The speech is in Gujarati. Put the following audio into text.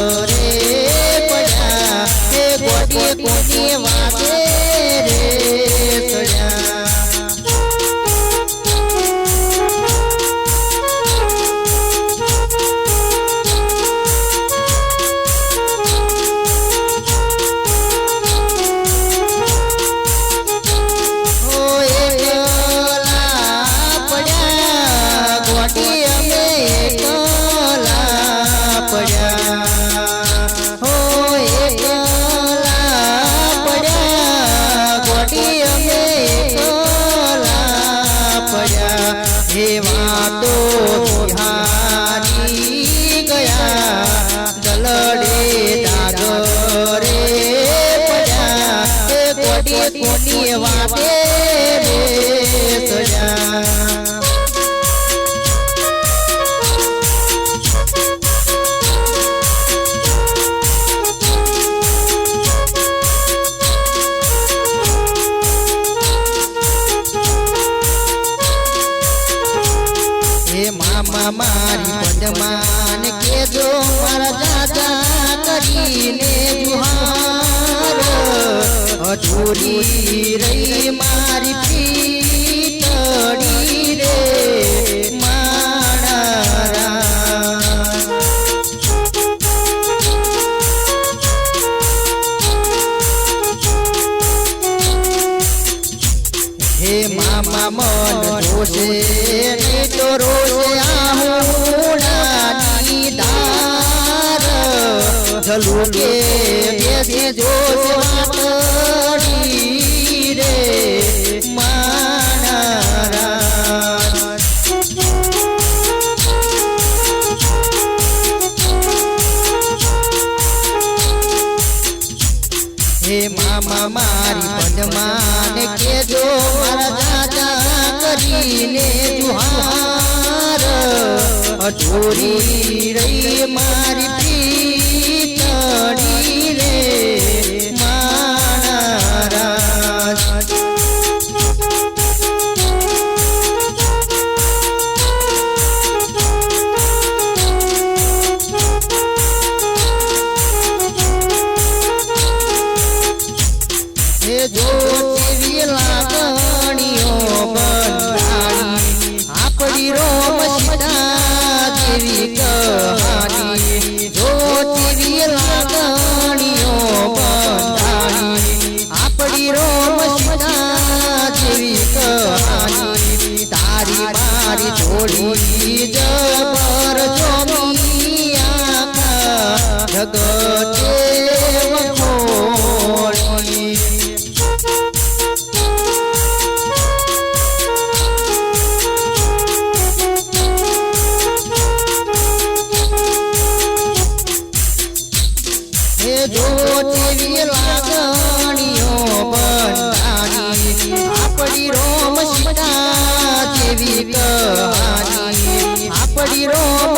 good. કોડી કોની વાતે સજા મામા મારી પદમાન કેજો મારા દાદા કરીને અધૂરી રહી મારી પીતડી રે હે મામા મન રોશે નહીં તો રોશે જોશે મામા મારી પદમાન કેજો મારા દાદા કરીને જુહાર. અધૂરી રહી મારી મારી જોડી রোম